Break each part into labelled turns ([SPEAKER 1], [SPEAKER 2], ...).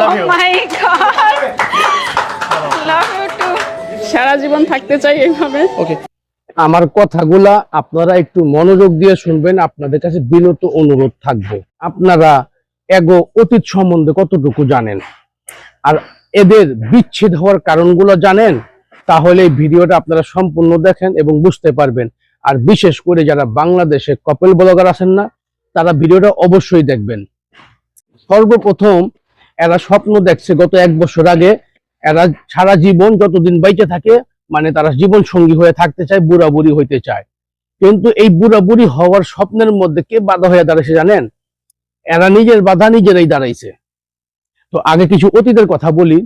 [SPEAKER 1] love you.
[SPEAKER 2] My God love you too সারা জীবন থাকতে চাই এইভাবে।
[SPEAKER 1] ওকে
[SPEAKER 3] আমার কথাগুলা আপনারা একটু মনোযোগ দিয়ে শুনবেন আপনাদের কাছে বিনত অনুরোধ থাকবে। আপনারা এগো অতীত সম্বন্ধে কতটুকু জানেন? আর এদের বিচ্ছেদ হওয়ার কারণগুলো জানেন? তাহলে এই ভিডিওটা আপনারা সম্পূর্ণ দেখেন এবং বুঝতে পারবেন। আর বিশেষ করে যারা বাংলাদেশে কপেল ব্লগার আছেন না তারা ভিডিওটা অবশ্যই দেখবেন। সর্বপ্রথম এরা স্বপ্ন দেখছে গত এক বছর আগে। এরা সারা জীবন যতদিন বাইচে থাকে মানে তারা জীবন সঙ্গী হয়ে থাকতে চায় বুড়া বুড়ি হইতে চায়। কিন্তু এই বুড়া বুড়ি হওয়ার স্বপ্নের মধ্যে কে বাধা হয়ে দাঁড়াইছে জানেন? এরা নিজের বাধা নিজেরাই দাঁড়াইছে। তো আগে কিছু অতীতের কথা বলি।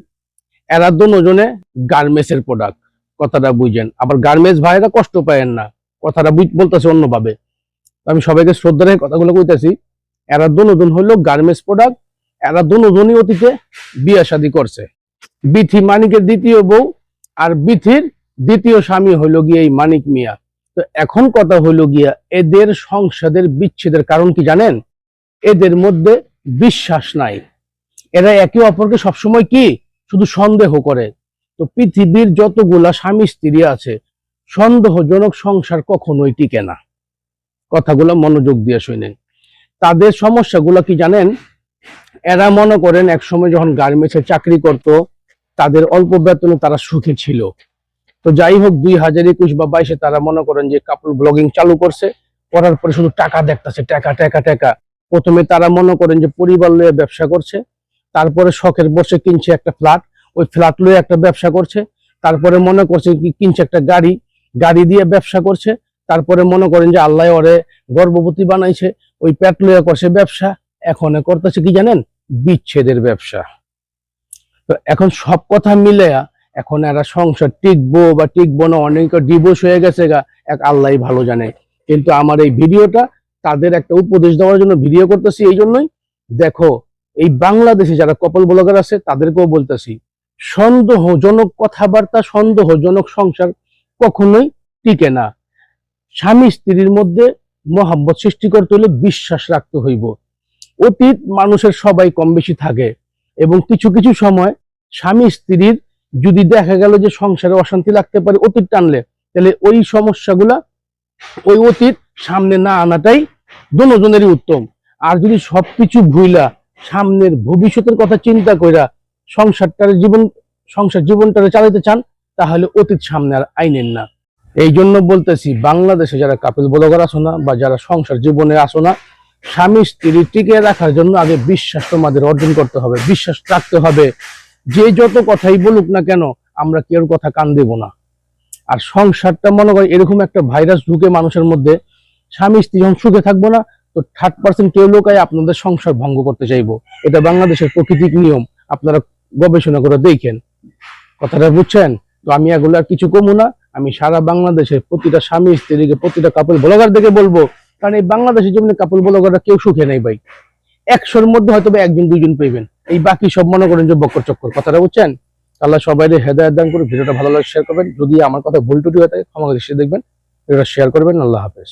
[SPEAKER 3] এরা দুজনে গার্মেন্টসের প্রোডাক্ট কথাটা বুঝেন। আবার গার্মেন্টস ভাইরা কষ্ট পায়েন না, কথাটা বলতেছে অন্যভাবে। আমি সবাইকে শ্রদ্ধা রেখে কথাগুলো কইতেছি। এরা দুজন হইল গার্মেন্টস প্রোডাক্ট এরা দুজনই অতীতে বিয়ে শাদী করছে। বিথি মানিকের দ্বিতীয় বউ আর বিথির দ্বিতীয় স্বামী হইল গিয়ে এই মানিক মিয়া। তো এখন কথা হইল গিয়া এদের সংসাদের বিচ্ছেদের কারণ কি জানেন? এদের মধ্যে বিশ্বাস নাই। এরা একে অপরকে সবসময় কি? শুধু সন্দেহ করে। তো পৃথিবীর যতগুলা স্বামী স্ত্রী আছে, সন্দেহজনক সংসার কখনোই টিকে না। কথাগুলো মনোযোগ দিয়ে শুনেন। তাদের সমস্যাগুলো কি জানেন? এরা মনে করেন এক সময় যখন গার্মেন্টসে চাকরি করত, তাদের অল্প বেতনে তারা সুখে ছিল। তো যাই হোক, দুই হাজার একুশ বা বাইশে তারা মনে করেন যে কাপল ব্লগিং চালু করছে, করার পরে শুধু টাকা দেখতেছে, টাকা টাকা টাকা। প্রথমে তারা মনে করেন যে পরিবার লয়ে ব্যবসা করছে, তারপরে শখের বসে কিনছে একটা ফ্ল্যাট ওই ফ্ল্যাট লয়ে একটা ব্যবসা করছে, তারপরে মনে করছে কি, কিনছে একটা গাড়ি গাড়ি দিয়ে ব্যবসা করছে, তারপরে মনে করেন যে আল্লাহ ওরে গর্ভবতী বানাইছে, ওই পেট লয়ে করছে ব্যবসা, এখন করতেছে কি জানেন? বিচ্ছেদের ব্যবসা। তো এখন সব কথা মিলে এখন এরা সংসার টিকবো বা টিকবো না, অনেক ডিভোর্স হয়ে গেছে গা, এক আল্লাহ ভালো জানে। কিন্তু আমার এই ভিডিওটা তাদের একটা উপদেশ দেওয়ার জন্য ভিডিও করতেছি এই জন্যই। দেখো, এই বাংলাদেশে যারা কপাল ব্লগার আছে, তাদেরকেও বলতেছি, সন্দেহজনক কথাবার্তা, সন্দেহজনক সংসার কখনোই টিকে না। স্বামী স্ত্রীর মধ্যে মহাব্বত সৃষ্টি করতে হলে বিশ্বাস রাখতে হইব। অতীত মানুষের সবাই কম বেশি থাকে এবং কিছু কিছু সময় স্বামী স্ত্রীর যদি দেখা গেল যে সংসারে অশান্তি লাগতে পারে, অতীত টানলে, তাহলে ওই সমস্যাগুলা ওই অতীত সামনে না আনাটাই দুজনেরই উত্তম। আর যদি সবকিছু ভুইলা, সামনের ভবিষ্যতের কথা চিন্তা কইরা সংসারটার জীবন, সংসার জীবনটারে চালাতে চান, তাহলে অতীত সামনে আর আইনেন না। এই জন্য বলতেছি, বাংলাদেশে যারা কাপিল বলগর আসো না বা যারা সংসার জীবনে আসো না স্বামী স্ত্রী টিকে রাখার জন্য আগে বিশ্বাস তোমাদের অর্জন করতে হবে, বিশ্বাস রাখতে হবে। যে যত কথাই বলুক না কেন, আমরা কেউ কথা কান দেব না। আর সংসারটা মনে করি, এরকম একটা ভাইরাস ঢুকে মানুষের মধ্যে, স্বামী স্ত্রী যখন সুখে থাকব না, তো থার্ড পার্সেন্ট কেউ লোকাই আপনাদের সংসার ভঙ্গ করতে চাইব। এটা বাংলাদেশের প্রকৃতিক নিয়ম, আপনারা গবেষণা করে দেখেন। কথাটা বুঝছেন? তো আমি এগুলো আর কিছু কমু না, আমি সারা বাংলাদেশের প্রতিটা স্বামী স্ত্রীকে, প্রতিটা কাপড় ব্লগার দেখে বলব কারণ এই বাংলাদেশের জন্য কাপড় ব্লগাররা কেউ সুখে নেই ভাই। একশোর মধ্যে হয়তো একজন, দুইজন পেবেন এই বাকি সব মনে করেন যে বক্কর চক্কর। কথাটা বুঝছেন? তাহলে সবাই হেদায়ত দান করে ভিডিওটা ভালো লাগে শেয়ার করবেন। যদি আমার কথা ভুল টুটি হয়ে থাকে আমাকে দেখবেন। ভিডিওটা শেয়ার করবেন। আল্লাহ হাফেজ।